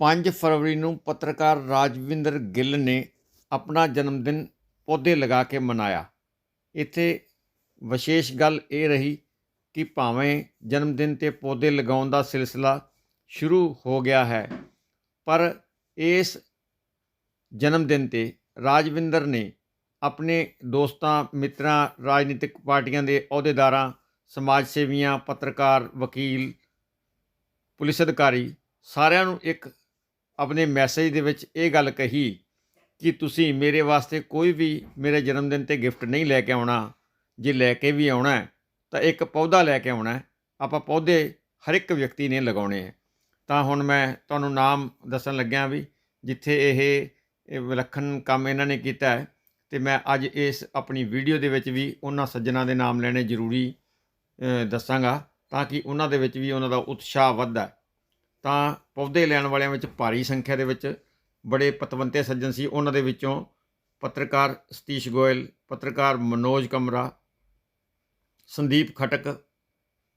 5 ਫਰਵਰੀ ਨੂੰ ਪੱਤਰਕਾਰ ਰਾਜਵਿੰਦਰ ਗਿੱਲ ਨੇ ਆਪਣਾ ਜਨਮ ਦਿਨ ਪੌਦੇ ਲਗਾ ਕੇ ਮਨਾਇਆ। ਇੱਥੇ ਵਿਸ਼ੇਸ਼ ਗੱਲ ਇਹ ਰਹੀ ਕਿ ਭਾਵੇਂ ਜਨਮ ਦਿਨ ਤੇ ਪੌਦੇ ਲਗਾਉਣ ਦਾ ਸਿਲਸਿਲਾ ਸ਼ੁਰੂ ਹੋ ਗਿਆ ਹੈ, ਪਰ ਇਸ ਜਨਮ ਦਿਨ ਤੇ ਰਾਜਵਿੰਦਰ ਨੇ ਆਪਣੇ ਦੋਸਤਾਂ, ਮਿੱਤਰਾਂ, ਰਾਜਨੀਤਿਕ ਪਾਰਟੀਆਂ ਦੇ ਅਹੁਦੇਦਾਰਾਂ, ਸਮਾਜ ਸੇਵੀਆਂ, ਪੱਤਰਕਾਰ, ਵਕੀਲ, ਪੁਲਿਸ ਅਧਿਕਾਰੀ ਸਾਰਿਆਂ ਨੂੰ ਇੱਕ ਆਪਣੇ ਮੈਸੇਜ ਦੇ ਵਿੱਚ ਇਹ ਗੱਲ ਕਹੀ ਕਿ ਤੁਸੀਂ ਮੇਰੇ ਵਾਸਤੇ ਕੋਈ ਵੀ ਮੇਰੇ ਜਨਮ ਦਿਨ ਤੇ ਗਿਫਟ ਨਹੀਂ ਲੈ ਕੇ ਆਉਣਾ। ਜੇ ਲੈ ਕੇ ਵੀ ਆਉਣਾ ਤਾਂ ਇੱਕ ਪੌਦਾ ਲੈ ਕੇ ਆਉਣਾ ਆਪਾਂ ਪੌਦੇ ਹਰ ਇੱਕ ਵਿਅਕਤੀ ਨੇ ਲਗਾਉਣੇ ਹੈ। ਤਾਂ ਹੁਣ ਮੈਂ ਤੁਹਾਨੂੰ ਨਾਮ ਦੱਸਣ ਲੱਗਿਆ ਵੀ ਜਿੱਥੇ ਇਹ ਵਿਲੱਖਣ ਕੰਮ ਇਹਨਾਂ ਨੇ ਕੀਤਾ ਹੈ, ਤੇ ਮੈਂ ਅੱਜ ਇਸ ਆਪਣੀ ਵੀਡੀਓ ਦੇ ਵਿੱਚ ਵੀ ਉਹਨਾਂ ਸੱਜਣਾ ਦੇ ਨਾਮ ਲੈਣੇ ਜ਼ਰੂਰੀ ਦੱਸਾਂਗਾ, ਤਾਂ ਕਿ ਉਹਨਾਂ ਦੇ ਵਿੱਚ ਵੀ ਉਹਨਾਂ ਦਾ ਉਤਸ਼ਾਹ ਵੱਧਦਾ ਤਾਂ ਪੌਦੇ ਲੈਣ ਵਾਲਿਆਂ ਵਿੱਚ ਭਾਰੀ ਸੰਖਿਆ ਦੇ ਵਿੱਚ ਬੜੇ ਪਤਵੰਤੇ ਸੱਜਣ ਸੀ। ਉਹਨਾਂ ਦੇ ਵਿੱਚੋਂ ਪੱਤਰਕਾਰ ਸਤੀਸ਼ ਗੋਇਲ, ਪੱਤਰਕਾਰ ਮਨੋਜ ਕਮਰਾ, ਸੰਦੀਪ ਖਟਕ,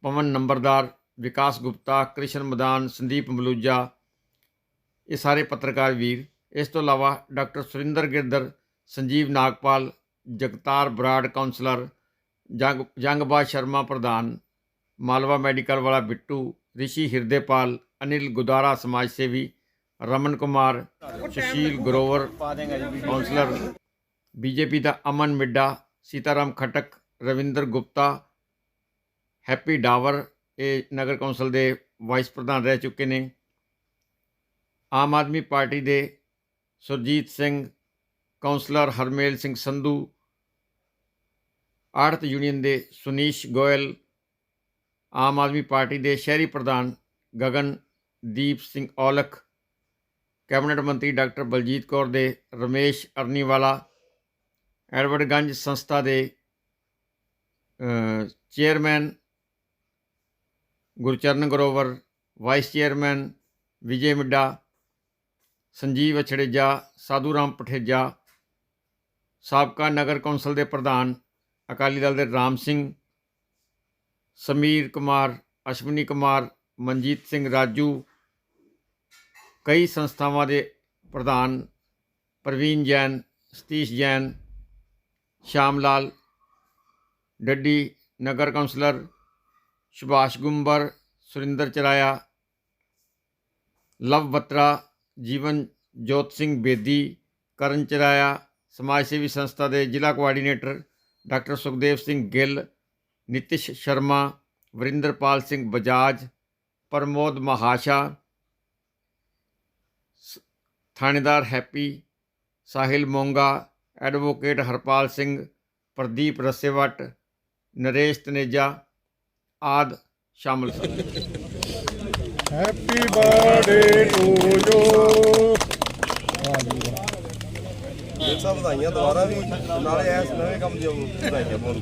ਪਵਨ ਨੰਬਰਦਾਰ, ਵਿਕਾਸ ਗੁਪਤਾ, ਕ੍ਰਿਸ਼ਨ ਮਦਾਨ, ਸੰਦੀਪ ਮਲੂਜਾ, ਇਹ ਸਾਰੇ ਪੱਤਰਕਾਰ ਵੀਰ। ਇਸ ਤੋਂ ਇਲਾਵਾ ਡਾਕਟਰ ਸੁਰਿੰਦਰ ਗਿਰਦਰ ਸੰਜੀਵ ਨਾਗਪਾਲ, ਜਗਤਾਰ ਬਰਾੜ ਕਾਉਂਸਲਰ ਜੰਗ, ਜੰਗਬਾਜ ਸ਼ਰਮਾ ਪ੍ਰਧਾਨ, ਮਾਲਵਾ ਮੈਡੀਕਲ ਵਾਲਾ ਬਿੱਟੂ, ਰਿਸ਼ੀ ਹਿਰਦੇਪਾਲ ਅਨਿਲ ਗੁਦਾਰਾ ਸਮਾਜ ਸੇਵੀ, ਰਮਨ ਕੁਮਾਰ, ਸੁਸ਼ੀਲ ਗਰੋਵਰ ਕਾਉਂਸਲਰ ਬੀਜੇਪੀ ਦਾ ਅਮਨ ਮਿੱਡਾ, ਸੀਤਾਰਾਮ ਖਟਕ, ਰਵਿੰਦਰ ਗੁਪਤਾ, ਹੈਪੀ ਡਾਵਰ, ਇਹ ਨਗਰ ਕੌਂਸਲ ਦੇ ਵਾਈਸ ਪ੍ਰਧਾਨ ਰਹਿ ਚੁੱਕੇ ਨੇ। ਆਮ ਆਦਮੀ ਪਾਰਟੀ ਦੇ ਸੁਰਜੀਤ ਸਿੰਘ ਕਾਉਂਸਲਰ ਹਰਮੇਲ ਸਿੰਘ ਸੰਧੂ, ਆੜਤ ਯੂਨੀਅਨ ਦੇ ਸੁਨੀਸ਼ ਗੋਇਲ, ਆਮ ਆਦਮੀ ਪਾਰਟੀ ਦੇ ਸ਼ਹਿਰੀ ਪ੍ਰਧਾਨ ਗਗਨ ਦੀਪ ਸਿੰਘ ਔਲਖ, ਕੈਬਨਿਟ ਮੰਤਰੀ ਡਾਕਟਰ ਬਲਜੀਤ ਕੌਰ ਦੇ, ਰਮੇਸ਼ ਅਰਨੀਵਾਲਾ, ਐਡਵਰਡ ਗੰਜ ਸੰਸਥਾ ਦੇ chairman Gurcharan Grover, vice chairman Vijay Midda, Sanjeev Achhreja Sadhu Ram Patheja, ਸਾਬਕਾ ਨਗਰ ਕੌਂਸਲ ਦੇ ਪ੍ਰਧਾਨ ਅਕਾਲੀ ਦਲ ਦੇ ਰਾਮ ਸਿੰਘ, ਸਮੀਰ ਕੁਮਾਰ, ਅਸ਼ਵਨੀ ਕੁਮਾਰ, ਮਨਜੀਤ ਸਿੰਘ ਰਾਜੂ ਕਈ ਸੰਸਥਾਵਾਂ ਦੇ ਪ੍ਰਧਾਨ ਪ੍ਰਵੀਨ ਜੈਨ, ਸਤੀਸ਼ ਜੈਨ, ਸ਼ਾਮ ਲਾਲ, ਡੱਡੀ ਨਗਰ ਕੌਂਸਲਰ, ਸੁਭਾਸ਼ ਗੁੰਬਰ, ਸੁਰਿੰਦਰ ਚਰਾਇਆ, ਲਵ ਬਤਰਾ, ਜੀਵਨ ਜੋਤ ਸਿੰਘ ਬੇਦੀ, ਕਰਨ ਚਰਾਇਆ, ਸਮਾਜ ਸੇਵੀ ਸੰਸਥਾ ਦੇ ਜ਼ਿਲ੍ਹਾ ਕੋਆਰਡੀਨੇਟਰ, ਡਾਕਟਰ ਸੁਖਦੇਵ ਸਿੰਘ ਗਿੱਲ, ਨਿਤਿਸ਼ ਸ਼ਰਮਾ, ਵਰਿੰਦਰਪਾਲ ਸਿੰਘ ਬਜਾਜ, ਪ੍ਰਮੋਦ ਮਹਾਸ਼ਾ ਥਾਣੇਦਾਰ ਹੈਪੀ ਸਾਹਿਲ ਮੋਂਗਾ ਐਡਵੋਕੇਟ ਹਰਪਾਲ ਸਿੰਘ ਪ੍ਰਦੀਪ ਰਸੇਵਟ ਨਰੇਸ਼ ਤਨੇਜਾ ਆਦ ਸ਼ਾਮਲ ਸਨ। Happy birthday to you. ਇਹ ਸਭ ਵਧਾਈਆਂ ਦੁਬਾਰਾ ਵੀ। ਨਾਲੇ ਐਸ ਨਵੇਂ ਕੰਮ ਦੀਆਂ ਵਧਾਈਆਂ ਬਹੁਤ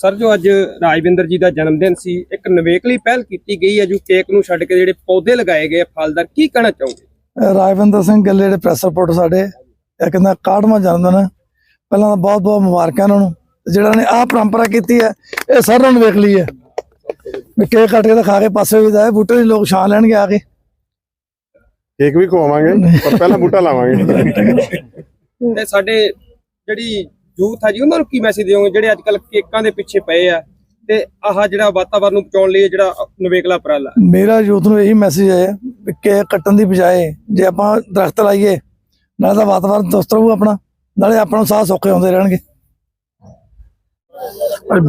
ਸਰ ਜੋ ਅੱਜ ਰਾਜਵਿੰਦਰ ਜੀ ਦਾ ਜਨਮ ਦਿਨ ਸੀ ਇੱਕ ਨਵੇਕਲੀ ਪਹਿਲ ਕੀਤੀ ਗਈ ਹੈ ਜੋ ਕੇਕ ਨੂੰ ਛੱਡ ਕੇ ਜਿਹੜੇ ਪੌਦੇ ਲਗਾਏ ਗਏ ਆ ਫਲਦਾਰ ਕੀ ਕਹਿਣਾ ਚਾਹੋਗੇ? ਰਾਜਵਿੰਦਰ ਸਿੰਘ ਗਿੱਲ ਜਿਹੜੇ ਪ੍ਰੈਸ ਰਿਪੋਰਟਰ ਸਾਡੇ ਇਹ ਕਹਿੰਦਾ 61ਵਾਂ ਜਨਮ ਦਿਨ ਪਹਿਲਾਂ ਤਾਂ ਬਹੁਤ ਬਹੁਤ ਮੁਬਾਰਕਾਂ ਉਹਨਾਂ ਨੂੰ। ਜਿਹੜਾ ਨੇ ਆਹ ਪਰੰਪਰਾ ਕੀਤੀ ਹੈ ਇਹ ਸਾਰਿਆਂ ਨੂੰ ਵੇਖ ਲਈ ਹੈ। ਵੀ ਕੇਕ ਕੱਟ ਕੇ ਤਾਂ ਖਾ ਕੇ ਪਾਸੇ ਵੀ ਜਾਏ ਬੂਟੇ ਦੀ ਲੋਕ ਛਾਂ ਲੈਣਗੇ ਆ ਕੇ। ਕੇਕ ਵੀ ਖਵਾਵਾਂਗੇ ਪਰ ਪਹਿਲਾਂ ਬੂਟਾ ਲਾਵਾਂਗੇ। ਤੇ ਸਾਡੇ ਜਿਹੜੀ ਯੂਥ ਆ ਜੀ, ਉਹਨਾਂ ਨੂੰ ਕੀ ਮੈਸੇਜ ਦਿਓਗੇ? ਜਿਹੜੇ ਅੱਜ ਕੱਲ ਕੇਕਾਂ ਦੇ ਪਿੱਛੇ ਪਏ ਆ ਤੇ ਆਹ ਜਿਹੜਾ ਵਾਤਾਵਰਨ ਨੂੰ ਬਚਾਉਣ ਲਈ ਜਿਹੜਾ ਨਵੇਕਲਾ ਉਪਰਾਲਾ? ਮੇਰਾ ਯੂਥ ਨੂੰ ਇਹੀ ਮੈਸੇਜ ਹੈ ਵੀ ਕੇਕ ਕੱਟਣ ਦੀ ਬਜਾਏ ਜੇ ਆਪਾਂ ਦਰਖਤ ਲਾਈਏ, ਨਾਲੇ ਤਾਂ ਵਾਤਾਵਰਨ ਦੁਸਤ ਰਹੂ ਆਪਣਾ, ਨਾਲੇ ਆਪਾਂ ਨੂੰ ਸਾਹ ਸੌਖੇ ਹੁੰਦੇ ਰਹਿਣਗੇ।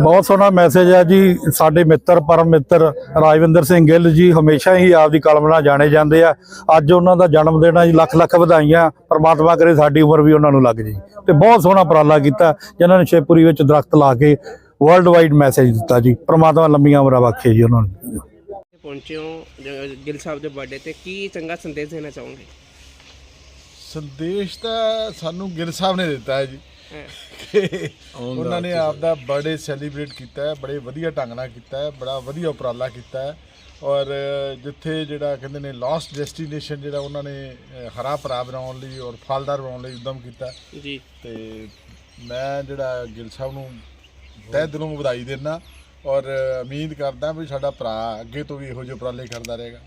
ਬਹੁਤ ਸੋਹਣਾ ਮੈਸੇਜ ਹੈ ਜੀ। ਸਾਡੇ ਮਿੱਤਰ ਪਰਮ ਮਿੱਤਰ ਰਾਜਵਿੰਦਰ ਸਿੰਘ ਗਿੱਲ ਜੀ ਹਮੇਸ਼ਾ ਹੀ ਆਪਦੀ ਕਲਮ ਨਾਲ ਜਾਣੇ ਜਾਂਦੇ ਆ। ਅੱਜ ਉਹਨਾਂ ਦਾ ਜਨਮ ਦਿਨ ਹੈ ਜੀ ਲੱਖ ਲੱਖ ਵਧਾਈਆਂ। ਪ੍ਰਮਾਤਮਾ ਕਰੇ ਸਾਡੀ ਉਮਰ ਵੀ ਉਹਨਾਂ ਨੂੰ ਲੱਗ ਜੀ। ਤੇ ਬਹੁਤ ਸੋਹਣਾ ਉਪਰਾਲਾ ਕੀਤਾ ਜਿਨ੍ਹਾਂ ਨੇ ਸ਼ੇਪੂਰੀ ਵਿੱਚ ਦਰਖਤ ਲਾ ਕੇ ਵਰਲਡ ਵਾਈਡ ਮੈਸੇਜ ਦਿੱਤਾ ਜੀ। ਪ੍ਰਮਾਤਮਾ ਲੰਮੀਆਂ ਉਮਰਾਂ ਬਖਸ਼ੇ ਜੀ ਉਹਨਾਂ ਨੂੰ। ਪਹੁੰਚੇ ਹੋ ਜ- ਗਿੱਲ ਸਾਹਿਬ ਦੇ ਬਰਥਡੇ ਤੇ। ਕੀ ਚੰਗਾ ਸੰਦੇਸ਼ ਦੇਣਾ ਚਾਹੋਗੇ? ਸੰਦੇਸ਼ ਤਾਂ ਸਾਨੂੰ ਗਿੱਲ ਸਾਹਿਬ ਨੇ ਦਿੱਤਾ ਹੈ ਜੀ। ਉਹਨਾਂ ਨੇ ਆਪ ਦਾ ਬਰਥਡੇ ਸੈਲੀਬ੍ਰੇਟ ਕੀਤਾ ਹੈ ਬੜੇ ਵਧੀਆ ਢੰਗ ਨਾਲ ਕੀਤਾ ਹੈ ਬੜਾ ਵਧੀਆ ਉਪਰਾਲਾ ਕੀਤਾ ਹੈ। ਔਰ ਜਿੱਥੇ ਜਿਹੜਾ ਕਹਿੰਦੇ ਨੇ ਲਾਸਟ ਡੈਸਟੀਨੇਸ਼ਨ ਜਿਹੜਾ ਉਹਨਾਂ ਨੇ ਹਰਾ ਭਰਾ ਬਣਾਉਣ ਲਈ ਔਰ ਫਲਦਾਰ ਬਣਾਉਣ ਲਈ ਉਦਮ ਕੀਤਾ ਜੀ। ਤੇ ਮੈਂ ਜਿਹੜਾ ਗਿੱਲ ਸਾਹਿਬ ਨੂੰ ਤਹਿ ਦਿਲੋਂ ਵਧਾਈ ਦਿੰਦਾ ਔਰ ਉਮੀਦ ਕਰਦਾ ਵੀ ਸਾਡਾ ਭਰਾ ਅੱਗੇ ਤੋਂ ਵੀ ਇਹੋ ਜਿਹੇ ਉਪਰਾਲੇ ਕਰਦਾ ਰਹੇਗਾ।